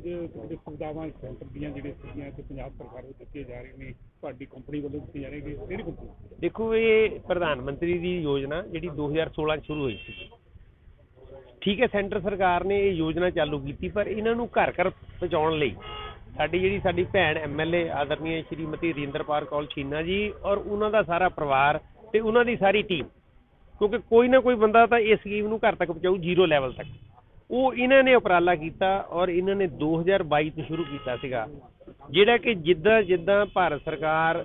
ਜਿਹੜੇ ਸੁਵਿਧਾਵਾਂ ਸੈਂਟਰ ਦੀਆਂ ਜਿਹੜੀਆਂ ਸੀਗੀਆਂ ਤੇ ਪੰਜਾਬ ਸਰਕਾਰ ਵੱਲੋਂ ਦਿੱਤੀਆਂ ਜਾ ਰਹੀਆਂ ਨੇ, ਤੁਹਾਡੀ ਕੰਪਨੀ ਵੱਲੋਂ ਦਿੱਤੀਆਂ ਜਾ ਰਹੀਆਂ ਕਿਹੜੀ ਕੰਪਨੀ ਦੇਖੋ, ਇਹ ਪ੍ਰਧਾਨ ਮੰਤਰੀ ਦੀ ਯੋਜਨਾ ਜਿਹੜੀ 2016 ਚ ਸ਼ੁਰੂ ਹੋਈ ਸੀ। ਠੀਕ ਹੈ, ਸੈਂਟਰ ਸਰਕਾਰ ਨੇ ਇਹ ਯੋਜਨਾ ਚਾਲੂ ਕੀਤੀ, ਪਰ ਇਹਨਾਂ ਨੂੰ ਘਰ ਘਰ ਪਹੁੰਚਾਉਣ ਲਈ ਸਾਡੀ ਜਿਹੜੀ ਸਾਡੀ ਭੈਣ ਐਮਐਲਏ ਆਦਰਨੀय ਸ਼੍ਰੀਮਤੀ ਰਿੰਦਰਪਾਲ ਕੌਰ ਛੀਨਾ ਜੀ ਔਰ ਉਹਨਾਂ ਦਾ ਸਾਰਾ ਪਰਿਵਾਰ ਤੇ ਉਹਨਾਂ ਦੀ ਸਾਰੀ ਟੀਮ ਕਿਉਂਕਿ ਕੋਈ ਨਾ ਕੋਈ ਬੰਦਾ ਤਾਂ ਇਸ ਸਕੀਮ ਨੂੰ ਘਰ ਤੱਕ ਪਹੁੰਚਾਊ ਜ਼ੀਰੋ ਲੈਵਲ ਤੱਕ। ਉਹ ਇਹਨਾਂ ਨੇ ਉਪਰਾਲਾ ਕੀਤਾ ਔਰ ਇਹਨਾਂ ਨੇ 2022 ਤੋਂ ਸ਼ੁਰੂ ਕੀਤਾ ਸੀਗਾ, ਜਿਹੜਾ ਕਿ ਜਿੱਦਾਂ ਜਿੱਦਾਂ ਭਾਰਤ ਸਰਕਾਰ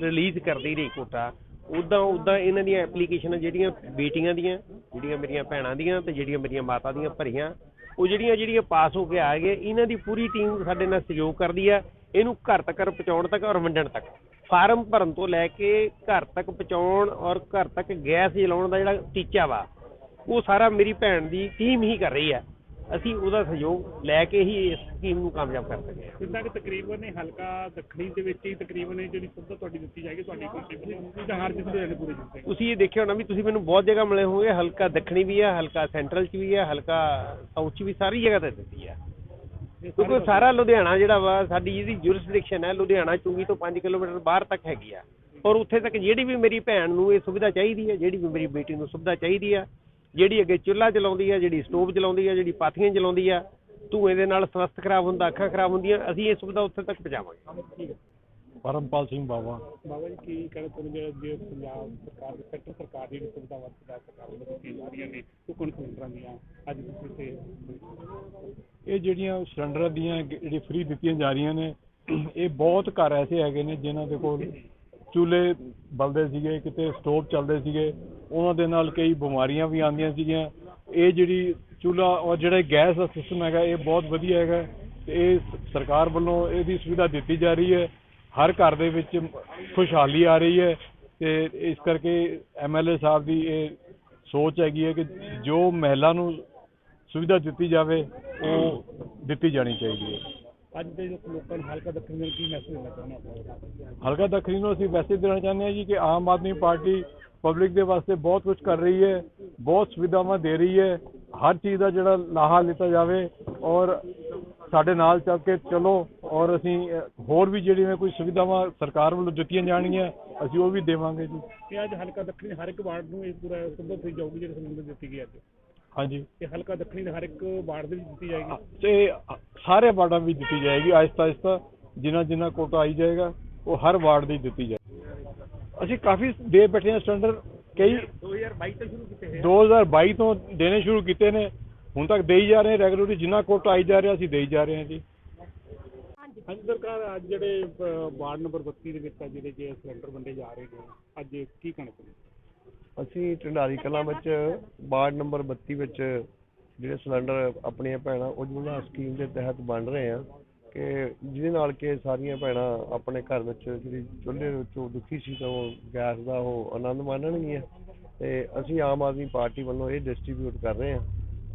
ਰਿਲੀਜ਼ ਕਰਦੀ ਰਹੀ ਕੋਟਾ ਉਦਾਂ ਉਦਾਂ ਇਹਨਾਂ ਦੀਆਂ ਐਪਲੀਕੇਸ਼ਨਾਂ ਜਿਹੜੀਆਂ ਬੇਟੀਆਂ ਦੀਆਂ, ਜਿਹੜੀਆਂ ਮੇਰੀਆਂ ਭੈਣਾਂ ਦੀਆਂ ਤੇ ਜਿਹੜੀਆਂ ਮੇਰੀਆਂ ਮਾਤਾ ਦੀਆਂ ਭਰੀਆਂ, ਉਹ ਜਿਹੜੀਆਂ ਜਿਹੜੀਆਂ ਪਾਸ ਹੋ ਕੇ ਆ ਗਏ, ਇਹਨਾਂ ਦੀ ਪੂਰੀ ਟੀਮ ਸਾਡੇ ਨਾਲ ਸਹਿਯੋਗ ਕਰਦੀ ਆ, ਇਹਨੂੰ ਘਰ ਤੱਕ ਪਹੁੰਚਾਉਣ ਤੱਕ ਔਰ ਵੰਡਣ ਤੱਕ। ਫਾਰਮ ਭਰਨ ਤੋਂ ਲੈ ਕੇ ਘਰ ਤੱਕ ਪਹੁੰਚਾਉਣ ਔਰ ਘਰ ਤੱਕ ਗੈਸ ਜਲਾਉਣ ਦਾ ਜਿਹੜਾ ਟੀਚਾ ਵਾ ਉਹ ਸਾਰਾ ਮੇਰੀ ਭੈਣ ਦੀ ਟੀਮ ਹੀ ਕਰ ਰਹੀ ਹੈ। ਅਸੀਂ ਉਹਦਾ ਸਹਿਯੋਗ ਲੈ ਕੇ ਹੀ ਇਸ ਸਕੀਮ ਨੂੰ ਕਾਮਯਾਬ ਕਰ ਸਕੇ। ਹਾਂ ਜਿੱਦਾਂ ਕਿ ਤਕਰੀਬਨ ਇਹ ਹਲਕਾ ਦੱਖਣੀ ਦੇ ਵਿੱਚ ਹੀ ਤਕਰੀਬਨ ਇਹ ਜਿਹੜੀ ਸੁਵਿਧਾ ਤੁਹਾਡੀ ਦਿੱਤੀ ਜਾਏਗੀ ਤੁਹਾਡੀ ਵੱਲੋਂ ਤਾਂ ਹਰ ਜਿੱਥੇ ਦੇ ਪੂਰੇ ਜਿੱਤੇ ਤੁਸੀਂ ਇਹ ਦੇਖਿਆ ਹੋਣਾ ਵੀ ਤੁਸੀਂ ਮੈਨੂੰ ਬਹੁਤ ਜਗ੍ਹਾ ਮਿਲੇ ਹੋਗੇ ਹਲਕਾ ਦੱਖਣੀ ਵੀ ਹੈ ਹਲਕਾ ਸੈਂਟਰਲ ਚ ਵੀ ਹੈ ਹਲਕਾ ਸਾਊਥ ਚ ਵੀ ਸਾਰੀ ਜਗ੍ਹਾ ਤੇ ਦਿੱਤੀ ਹੈ। ਕਿਉਂਕਿ ਸਾਰਾ ਲੁਧਿਆਣਾ ਜਿਹੜਾ ਵਾ ਸਾਡੀ ਜਿਹਦੀ ਜੁਰਿਸਡਿਕਸ਼ਨ ਹੈ ਲੁਧਿਆਣਾ ਚੁੰਗੀ ਤੋਂ 5 ਕਿਲੋਮੀਟਰ ਬਾਹਰ ਤੱਕ ਹੈਗੀ ਆ। ਔਰ ਉੱਥੇ ਤੱਕ ਜਿਹੜੀ ਵੀ ਮੇਰੀ ਭੈਣ ਨੂੰ ਇਹ ਸੁਵਿਧਾ ਚਾਹੀਦੀ ਹੈ ਜਿਹੜੀ ਵੀ ਮੇਰੀ ਬੇਟੀ ਨੂੰ ਸੁਵਿਧਾ ਚਾਹੀਦੀ ਆ ਜਿਹੜੀ ਅੱਗੇ ਚੁੱਲ੍ਹਾ ਚਲਾਉਂਦੀ ਆ ਜਿਹੜੀ ਸਟੋਵ ਚਲਾਉਂਦੀ ਆ ਜਿਹੜੀ ਪਾਥੀਆਂ ਚਲਾਉਂਦੀ ਆ ਧੂਏ ਦੇ ਨਾਲ ਸਵਸਥ ਖਰਾਬ ਹੁੰਦਾ ਅੱਖਾਂ ਖਰਾਬ ਹੁੰਦੀਆਂ ਅਸੀਂ ਇਹ ਸੁਵਿਧਾ ਉੱਥੇ ਤੱਕ ਪਹੁੰਚਾਵਾਂਗੇ। ਠੀਕ ਹੈ ਪਰਮਪਾਲ ਸਿੰਘ ਬਾਵਾ। ਬਾਬਾ ਜੀ ਕੀ ਕਹਿਣਾ ਚਾਹੁੰਦੇ ਹੋ? ਜੇ ਪੰਜਾਬ ਸਰਕਾਰ ਦੀ ਸੈਂਟਰ ਸਰਕਾਰ ਦੀ ਸੁਵਿਧਾਵਾਂ ਪੰਜਾਬ ਸਰਕਾਰ ਵੱਲੋਂ ਜਾ ਰਹੀਆਂ ਨੇ ਉਹ ਕੌਣ ਸਿਲੰਡਰਾਂ ਦੀਆਂ ਅੱਜ ਤੁਸੀਂ ਇਹ ਜਿਹੜੀਆਂ ਸਿਲੰਡਰਾਂ ਦੀਆਂ ਜਿਹੜੀ ਫ੍ਰੀ ਦਿੱਤੀਆਂ ਜਾ ਰਹੀਆਂ ਨੇ ਇਹ ਬਹੁਤ ਘਰ ਐਸੇ ਹੈਗੇ ਨੇ ਜਿਨ੍ਹਾਂ ਦੇ ਕੋਲ ਚੁੱਲ੍ਹੇ ਬਲਦੇ ਸੀਗੇ ਕਿਤੇ ਸਟੋਵ ਚੱਲਦੇ ਸੀਗੇ ਉਹਨਾਂ ਦੇ ਨਾਲ ਕਈ ਬਿਮਾਰੀਆਂ ਵੀ ਆਉਂਦੀਆਂ ਸੀਗੀਆਂ। ਇਹ ਜਿਹੜੀ ਚੁੱਲ੍ਹਾ ਔਰ ਜਿਹੜਾ ਗੈਸ ਦਾ ਸਿਸਟਮ ਹੈਗਾ ਇਹ ਬਹੁਤ ਵਧੀਆ ਹੈਗਾ। ਤੇ ਇਹ ਸਰਕਾਰ ਵੱਲੋਂ ਇਹਦੀ ਸੁਵਿਧਾ ਦਿੱਤੀ ਜਾ ਰਹੀ ਹੈ। ਹਰ ਘਰ ਦੇ ਵਿੱਚ ਖੁਸ਼ਹਾਲੀ ਆ ਰਹੀ ਹੈ ਤੇ ਇਸ ਕਰਕੇ ਐਮਐਲਏ ਸਾਹਿਬ ਦੀ ਇਹ ਸੋਚ ਹੈਗੀ ਹੈ ਕਿ ਜੋ ਮਹਿਲਾ ਨੂੰ ਸੁਵਿਧਾ ਦਿੱਤੀ ਜਾਵੇ ਉਹ ਦਿੱਤੀ ਜਾਣੀ ਚਾਹੀਦੀ ਹੈ। ਅੱਜ ਦੇ ਲੋਕਾਂ ਨੂੰ ਹਲਕਾ ਦੱਖਣੀ ਨਾਲ ਕੀ ਮੈਸੇਜ ਦੇਣਾ ਚਾਹੁੰਦੇ ਹੋ? ਹਲਕਾ ਦੱਖਣੀ ਨੂੰ ਅਸੀਂ ਮੈਸੇਜ ਦੇਣਾ ਚਾਹੁੰਦੇ ਹਾਂ ਜੀ ਕਿ ਆਮ ਆਦਮੀ ਪਾਰਟੀ ਪਬਲਿਕ ਦੇ ਵਾਸਤੇ ਬਹੁਤ ਕੁਝ ਕਰ ਰਹੀ ਹੈ ਬਹੁਤ ਸੁਵਿਧਾਵਾਂ ਦੇ ਰਹੀ ਹੈ। ਹਰ ਚੀਜ਼ ਦਾ ਜਿਹੜਾ ਲਾਹਾ ਲਿੱਤਾ ਜਾਵੇ ਔਰ ਸਾਡੇ ਨਾਲ ਚੱਲ ਕੇ ਚਲੋ ਔਰ ਅਸੀਂ ਹੋਰ ਵੀ ਜਿਹੜੀਆਂ ਕੋਈ ਸੁਵਿਧਾਵਾਂ ਸਰਕਾਰ ਵੱਲੋਂ ਦਿੱਤੀਆਂ ਜਾਣਗੀਆਂ ਅਸੀਂ ਉਹ ਵੀ ਦੇਵਾਂਗੇ ਜੀ। ਕਿ ਅੱਜ ਹਲਕਾ ਦੱਖਣੀ ਹਰ ਇੱਕ ਵਾਰਡ ਨੂੰ ਇਹ ਪੂਰਾ ਸੁਵਿਧਾ ਦਿੱਤੀ ਜਾਊਗੀ ਜਿਹੜੀ ਸਿਲੰਡਰ ਦਿੱਤੀ ਗਈ ਅੱਜ? ਹਾਂਜੀ। ਇਹ ਹਲਕਾ ਦੱਖਣੀ ਦੇ ਹਰ ਇੱਕ ਵਾਰਡ ਦੇ ਵਿੱਚ ਦਿੱਤੀ ਜਾਏਗੀ? ਤੇ ਸਾਰੇ ਵਾਰਡਾਂ ਵਿੱਚ ਦਿੱਤੀ ਜਾਏਗੀ ਆਹਿਸਤਾ ਆਹਿਸਤਾ ਜਿੰਨਾ ਜਿੰਨਾ ਕੋਟਾ ਆਈ ਜਾਏਗਾ ਉਹ ਹਰ ਵਾਰਡ ਦੀ ਦਿੱਤੀ ਜਾਏਗੀ। ਅਸੀਂ ਕਾਫੀ ਦੇ ਬੈਠੇ ਹਾਂ ਸਿਲੰਡਰ ਕਈ 2022 ਤੋਂ ਸ਼ੁਰੂ ਕੀਤੇ 2022 ਤੋਂ ਦੇਣੇ ਸ਼ੁਰੂ ਕੀਤੇ ਨੇ ਹੁਣ ਤੱਕ ਦੇਈ ਜਾ ਰਹੇ ਹਾਂ ਰੈਗੂਲਰਲੀ ਜਿੰਨਾ ਕੋਟਾ ਆਈ ਜਾ ਰਿਹਾ ਅਸੀਂ ਦੇਈ ਜਾ ਰਹੇ ਹਾਂ ਜੀ ਹਾਂਜੀ ਸਰਕਾਰ ਅੱਜ ਜਿਹੜੇ ਵਾਰਡ ਨੰਬਰ 32 ਦੇ ਵਿੱਚ ਆ ਜਿਹੜੇ ਜੇ ਸਿਲੰਡਰ ਵੰਡੇ ਜਾ ਰਹੇ ਨੇ ਅੱਜ ਕੀ ਕਹਿਣਾ ਚਾਹੁੰਦੇ ਹੋ? ਅਸੀਂ ਢੰਡਾਰੀ ਕਲਾਂ ਵਿੱਚ ਵਾਰਡ ਨੰਬਰ 32 ਵਿੱਚ ਜਿਹੜੇ ਸਿਲੰਡਰ ਆਪਣੀਆਂ ਭੈਣਾਂ ਉਜਵਲਾ ਸਕੀਮ ਦੇ ਤਹਿਤ ਵੰਡ ਰਹੇ ਆ ਕਿ ਜਿਹਦੇ ਨਾਲ ਕਿ ਸਾਰੀਆਂ ਭੈਣਾਂ ਆਪਣੇ ਘਰ ਵਿੱਚ ਜਿਹੜੀ ਚੁੱਲ੍ਹੇ ਵਿੱਚੋਂ ਦੁਖੀ ਸੀ ਤਾਂ ਉਹ ਗੈਸ ਦਾ ਉਹ ਆਨੰਦ ਮਾਣਨਗੀਆਂ। ਤੇ ਅਸੀਂ ਆਮ ਆਦਮੀ ਪਾਰਟੀ ਵੱਲੋਂ ਇਹ ਡਿਸਟ੍ਰੀਬਿਊਟ ਕਰ ਰਹੇ ਆ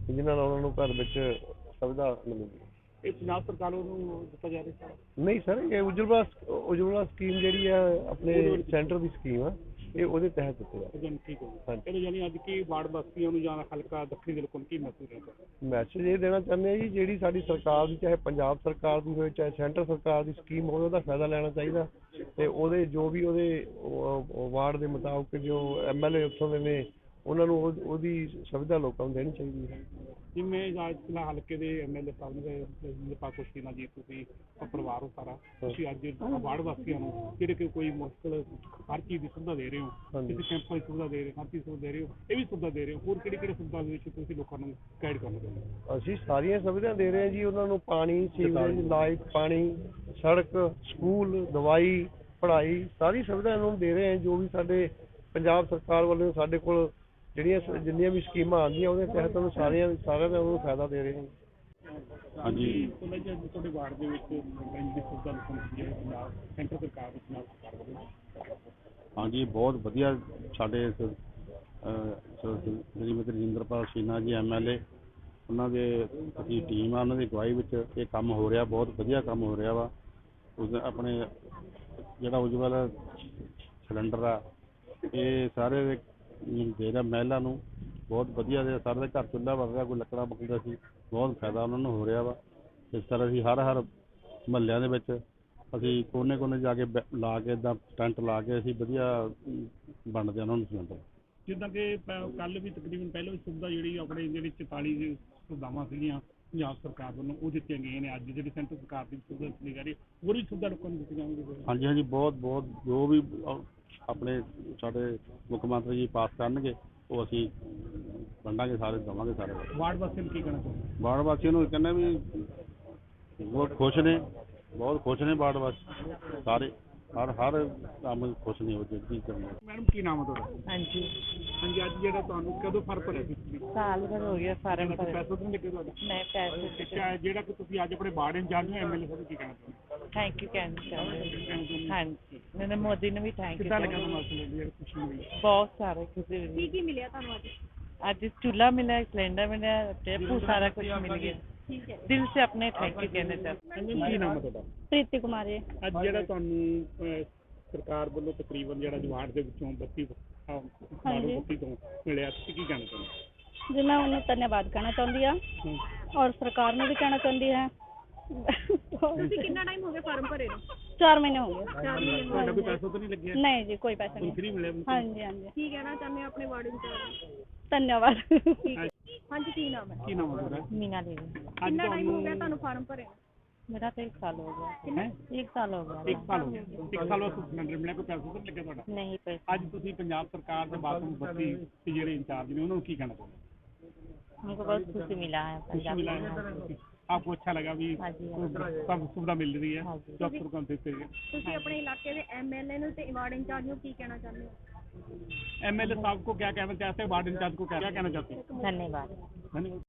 ਜਿਹਦੇ ਨਾਲ ਉਹਨਾਂ ਨੂੰ ਘਰ ਵਿੱਚ ਸੁਵਿਧਾ ਮਿਲੇਗੀ। ਇਹ ਪੰਜਾਬ ਸਰਕਾਰ ਵੱਲੋਂ ਦਿੱਤਾ ਜਾ ਰਿਹਾ ਨਹੀਂ ਸਰ ਇਹ ਉਜਵਲਾ ਉਜਵਲਾ ਸਕੀਮ ਜਿਹੜੀ ਆ ਆਪਣੇ ਸੈਂਟਰ ਦੀ ਸਕੀਮ ਆ। ਇਹ ਉਹਦੇ ਤਹਿਤ ਦਿੱਤੇ ਠੀਕ ਹੋ ਗਿਆ ਹਾਂਜੀ। ਚਲੋ ਯਾਨੀ ਅੱਜ ਕੀ ਵਾਰਡ ਬਸਤੀਆਂ ਨੂੰ ਜਾਂ ਹਲਕਾ ਦੱਖਣੀ ਦੇ ਲੋਕਾਂ ਨੂੰ ਕੀ ਮੈਸੇਜ ਦੇਣਾ ਮੈਸੇਜ ਇਹ ਦੇਣਾ ਚਾਹੁੰਦੇ ਆ ਜੀ ਜਿਹੜੀ ਸਾਡੀ ਸਰਕਾਰ ਦੀ ਚਾਹੇ ਪੰਜਾਬ ਸਰਕਾਰ ਦੀ ਹੋਵੇ ਚਾਹੇ ਸੈਂਟਰ ਸਰਕਾਰ ਦੀ ਸਕੀਮ ਹੋਵੇ ਉਹਦਾ ਫਾਇਦਾ ਲੈਣਾ ਚਾਹੀਦਾ। ਤੇ ਉਹਦੇ ਜੋ ਵੀ ਉਹਦੇ ਉਹ- ਉਹ ਵਾਰਡ ਦੇ ਮੁਤਾਬਕ ਜੋ ਐਮਐਲਏ ਉੱਥੋਂ ਦੇ ਨੇ ਉਹਨਾਂ ਨੂੰ ਉਹ- ਉਹਦੀ ਸੁਵਿਧਾ ਲੋਕਾਂ ਨੂੰ ਦੇਣੀ ਚਾਹੀਦੀ ਹੈ। ਜਿਵੇਂ ਅੱਜ ਫਿਲਹਾਲ ਹਲਕੇ ਦੇ ਐਮਐਲਏ ਸਾਹਿਬ ਨੇ ਨਿਰਪਾ ਕੁਸ਼ਤੀ ਜੀ ਤੁਸੀਂ ਪਰਿਵਾਰ ਹੋ ਸਾਰਾ ਤੁਸੀਂ ਅੱਜ ਵਾਰਡ ਵਾਸੀਆਂ ਨੂੰ ਜਿਹੜੇ ਕਿ ਕੋਈ ਮੁਸ਼ਕਲ ਹਰ ਚੀਜ਼ ਦੀ ਸੁਵਿਧਾ ਦੇ ਰਹੇ ਹੋ। ਕਿਸੇ ਕੈਂਪ ਦੀ ਸੁਵਿਧਾ ਦੇ ਰਹੇ ਹੋ ਹਰ ਚੀਜ਼ ਸੁਵਿਧਾ ਦੇ ਰਹੇ ਹੋ ਇਹ ਵੀ ਸੁਵਿਧਾ ਦੇ ਰਹੇ ਹੋ ਹੋਰ ਕਿਹੜੀ ਕਿਹੜੀ ਸੁਵਿਧਾ ਦੇ ਵਿੱਚ ਤੁਸੀਂ ਲੋਕਾਂ ਨੂੰ ਗਾਈਡ ਕਰਨਾ ਚਾਹੁੰਦੇ ਹੋ? ਅਸੀਂ ਸਾਰੀਆਂ ਸੁਵਿਧਾ ਦੇ ਰਹੇ ਹਾਂ ਜੀ ਉਹਨਾਂ ਨੂੰ ਪਾਣੀ ਸੀਵਰੇਜ ਲਾਈਟ ਪਾਣੀ ਸੜਕ ਸਕੂਲ ਦਵਾਈ ਪੜ੍ਹਾਈ ਸਾਰੀ ਸੁਵਿਧਾ ਇਹਨਾਂ ਨੂੰ ਦੇ ਰਹੇ ਹਾਂ ਜੋ ਵੀ ਸਾਡੇ ਪੰਜਾਬ ਸਰਕਾਰ ਵੱਲੋਂ ਸਾਡੇ ਕੋਲ ਜਿਹੜੀਆਂ ਜਿੰਨੀਆਂ ਵੀ ਸਕੀਮਾਂ ਆਉਂਦੀਆਂ ਉਹਦੇ ਤਹਿਤ ਉਹਨੂੰ ਸਾਰੀਆਂ ਸਾਰਿਆਂ ਦਾ ਉਹਨੂੰ ਫਾਇਦਾ ਦੇ ਰਹੇ ਹਾਂ ਹਾਂਜੀ। ਉਹਨਾਂ ਜੀ ਅੱਜ ਤੁਹਾਡੇ ਵਾਰਡ ਦੇ ਵਿੱਚ ਬੈਂਕ ਦੀ ਸੁਵਿਧਾ ਲੋਕਾਂ ਨੂੰ ਜਿਹੜੀ ਪੰਜਾਬ ਸੈਂਟਰ ਸਰਕਾਰ ਦੇ ਪੰਜਾਬ ਸਰਕਾਰ ਵੱਲੋਂ ਹਾਂਜੀ ਬਹੁਤ ਵਧੀਆ ਸਾਡੇ ਸ਼੍ਰੀਮਤੀ ਰਜਿੰਦਰਪਾਲ ਸੀਨਾ ਜੀ ਐਮਐਲਏ ਉਹਨਾਂ ਦੇ ਅਸੀਂ ਟੀਮ ਆ ਉਹਨਾਂ ਦੀ ਅਗਵਾਈ ਵਿੱਚ ਇਹ ਕੰਮ ਹੋ ਰਿਹਾ ਬਹੁਤ ਵਧੀਆ ਕੰਮ ਹੋ ਰਿਹਾ ਵਾ। ਉਸ ਆਪਣੇ ਜਿਹੜਾ ਉਜਵਲ ਸਿਲੰਡਰ ਆ ਇਹ ਸਾਰੇ ਦੇ ਰਿਹਾ ਮਹਿਲਾ ਨੂੰ ਬਹੁਤ ਵਧੀਆ ਦੇ ਸਾਰੇ ਦੇ ਘਰ ਚੁੱਲ੍ਹਾ ਵਰਗਾ ਕੋਈ ਲੱਕੜਾਂ ਪੱਕਦਾ ਸੀ ਬਹੁਤ ਫਾਇਦਾ ਉਹਨਾਂ ਨੂੰ ਹੋ ਰਿਹਾ ਵਾ। ਇਸ ਤਰ੍ਹਾਂ ਅਸੀਂ ਹਰ ਹਰ ਮਹੱਲਿਆਂ ਦੇ ਵਿੱਚ ਅਸੀਂ ਕੋਨੇ-ਕੋਨੇ ਜਾ ਕੇ ਬੈ- ਲਾ ਕੇ ਇਦਾਂ ਟੈਂਟ ਲਾ ਕੇ ਅਸੀਂ ਵਧੀਆ ਅਮ, ਵੰਡਦੇ ਉਹਨਾਂ ਨੂੰ ਸਿਲੰਡਰ ਜਿੱਦਾਂ ਕਿ ਕੱਲ ਵੀ ਤਕਰੀਬਨ ਪਹਿਲਾਂ ਵੀ ਸੁਵਿਧਾ ਜਿਹੜੀ ਆਪਣੇ ਜਿਹੜੀ 44 ਦੀ ਸੁਵਿਧਾਵਾਂ ਸੀਗੀਆਂ ਪੰਜਾਬ ਸਰਕਾਰ ਵੱਲੋਂ ਉਹ ਦਿੱਤੀਆਂ ਗਈਆਂ ਨੇ। ਅੱਜ ਜਿਹੜੀ ਸੈਂਟਰ ਸਰਕਾਰ ਦੀ ਸੁਵਿਧਾ ਦਿੱਤੀ ਜਾ ਰਹੀ ਹੈ ਹੋਰ ਵੀ ਸੁਵਿਧਾ ਲੋਕਾਂ ਨੂੰ ਦਿੱਤੀ ਜਾਊਗੀ ਹਾਂਜੀ ਹਾਂਜੀ ਬਹੁਤ ਬਹੁਤ ਜੋ ਵੀ ਅਹ, ਆਪਣੇ ਸਾਡੇ ਮੁੱਖ ਮੰਤਰੀ ਜੀ ਪਾਸ ਕਰਨਗੇ ਉਹ ਅਸੀਂ ਵੰਡਾਂਗੇ ਸਾਰੇ ਦੇਵਾਂਗੇ ਸਾਰੇ। ਵਾਰਡ ਵਾਸੀਆਂ ਨੂੰ ਕੀ ਕਹਿਣਾ ਚਾਹੁੰਦੇ ਬਾੜ ਵਾਸੀਆਂ ਨੂੰ ਕਹਿੰਦੇ ਵੀ ਬਹੁਤ ਖੁਸ਼ ਨੇ ਬਹੁਤ ਖੁਸ਼ ਨੇ ਬਾੜ ਵਾਸੀ ਸਾਰੇ ਹਰ ਹਰ ਕੰਮ ਖੁਸ਼ ਨੇ ਉਹ ਜਿਹੜੀ ਕਰਨਾ ਮੈਡਮ ਕੀ ਨਾਮ ਹੈ ਤੁਹਾਡਾ? ਹਾਂਜੀ। ਹਾਂਜੀ ਅੱਜ ਜਿਹੜਾ ਤੁਹਾਨੂੰ ਕਦੋਂ ਫ਼ਰਕ ਭਰਿਆ ਸੀ? ਸਾਲ ਭਰ ਹੋ ਗਿਆ ਫਾਰਮ ਭਰੇ ਪੈਸਾ ਤਾਂ ਨਹੀਂ ਲੱਗੇ? ਤੁਹਾਡਾ ਮੈਂ ਪੈਸੇ ਅੱਛਾ ਜਿਹੜਾ ਕਿ ਤੁਸੀਂ ਅੱਜ ਆਪਣੇ ਬਾੜ ਨੂੰ ਐਮਐਲਏ ਸਾਹਿਬ ਨੂੰ ਕੀ ਕਹਿਣਾ ਚਾਹੁੰਦੇ ਥੈਂਕ ਯੂ ਕਹਿਣਾ ਚਾਹੁੰਦੀ ਹੋ? ਹਾਂਜੀ ਮੈਨੂੰ ਮੋਦੀ ਨੂੰ ਵੀ ਥੈਂਕ ਯੂ ਕਿੱਦਾਂ ਲੱਗਾ ਤੁਹਾਨੂੰ ਖੁਸ਼ੀ ਮਿਲੀ ਬਹੁਤ ਸਾਰੇ ਖੁਸ਼ੀ ਕੀ ਕੀ ਮਿਲਿਆ ਤੁਹਾਨੂੰ ਅੱਜ? ਅੱਜ ਚੁੱਲਾ ਮਿਲਿਆ ਸਿਲੰਡਰ ਮਿਲਿਆ ਟੇਪੂ ਸਾਰਾ ਕੁਝ ਮਿਲ ਗਿਆ। ਠੀਕ ਹੈ। ਦਿਲ ਸੇ ਆਪਣੇ ਥੈਂਕ ਯੂ ਕਹਿਣਾ ਚਾਹਤੀ ਕੀ ਨਾਮ ਹੈ ਤੁਹਾਡਾ? ਪ੍ਰੀਤੀ ਕੁਮਾਰੀ ਅੱਜ ਜਿਹੜਾ ਤੁਹਾਨੂੰ ਅਹ, ਸਰਕਾਰ ਵੱਲੋਂ ਤਕਰੀਬਨ ਜਿਹੜਾ ਜਵਾੜ ਦੇ ਵਿੱਚੋਂ 32 ਅਹ, ਹਾਂਜੀ। 32 ਤੋਂ ਮਿਲਿਆ ਤੁਸੀਂ ਕੀ ਕਹਿਣਾ ਚਾਹੁੰਦੇ ਜੀ ਮੈਂ ਉਹਨੂੰ ਧੰਨਵਾਦ ਕਹਿਣਾ ਚਾਹੁੰਦੀ ਹਾਂ। ਔਰ ਸਰਕਾਰ ਨੂੰ ਵੀ ਕਹਿਣਾ ਚਾਹੁੰਦੀ ਹਾਂ ਤੁਸੀਂ ਕਿੰਨਾ ਟਾਈਮ ਹੋ ਗਿਆ ਫਾਰਮ ਭਰੇ ਨੂੰ 4 ਮਹੀਨੇ ਹੋ ਗਏ ਚਾਰ ਮਹੀਨੇ ਹੋ ਤੁਹਾਡਾ ਕੋਈ ਪੈਸਾ ਤਾਂ ਨਹੀਂ ਲੱਗਿਆ ਨਹੀਂ ਜੀ ਕੋਈ ਪੈਸਾ ਕੋਈ ਨਹੀਂ ਫ੍ਰੀ ਮਿਲਿਆ ਬਿਲਕੁਲ? ਹਾਂਜੀ ਹਾਂਜੀ ਕੀ ਕਹਿਣਾ ਚਾਹੁੰਦੇ ਹੋ ਆਪਣੇ ਵਾਰਡ ਇੰਚਾਰਜ ਧੰਨਵਾਦ ਹਾਂਜੀ ਕੀ ਨਾਮ ਹੈ ਕੀ ਨਾਮ ਹੈ ਤੁਹਾਡਾ ਮੀਨਾ ਦੇਵੀ ਅੱਜ ਕਿੰਨਾ ਟਾਈਮ ਹੋ ਤੁਹਾਨੂੰ ਗਿਆ ਤੁਹਾਨੂੰ ਫਾਰਮ ਭਰੇ ਨੂੰ? ਮੇਰਾ ਤਾਂ ਇੱਕ ਸਾਲ ਹੋ ਗਿਆ ਹੈਂ? ਇੱਕ ਸਾਲ ਹੋ ਗਿਆ ਇੱਕ ਸਾਲ ਹੋ ਗਿਆ ਇੱਕ ਸਾਲ ਵਾਸਤੇ ਸਿਲੰਡਰ ਮਿਲਿਆ ਕੋਈ ਪੈਸਾ ਤਾਂ ਨਹੀਂ ਲੱਗਿਆ ਤੁਹਾਡਾ ਨਹੀਂ पैसा ਅੱਜ ਤੁਸੀਂ ਪੰਜਾਬ ਸਰਕਾਰ ਦੇ ਬਾਥਰੂਮ ਬੱਤੀ ਦੇ ਜਿਹੜੇ ਇੰਚਾਰਜ ਨੇ ਉਹਨਾਂ ਨੂੰ ਕੀ ਕਹਿਣਾ ਚਾਹੁੰਦੇ ਹੋ? हमको बहुत खुशी मिला है खुशी पंजाब मिला में। है आपको अच्छा लगा भी हाँ जी, हाँ सब सुविधा मिल रही है हाँ जी। जो अफसर को देते हैं ਤੁਸੀਂ ਆਪਣੇ ਇਲਾਕੇ ਦੇ ਐਮਐਲਏ ਨੂੰ ਤੇ ਵਾਰਡ ਇੰਚਾਰਜ ਨੂੰ ਕੀ ਕਹਿਣਾ ਚਾਹੁੰਦੇ ਹੋ एमएलए साहब को क्या कहना चाहते हैं वार्ड इंचार्ज को क्या क्या कहना चाहते हैं धन्यवाद धन्यवाद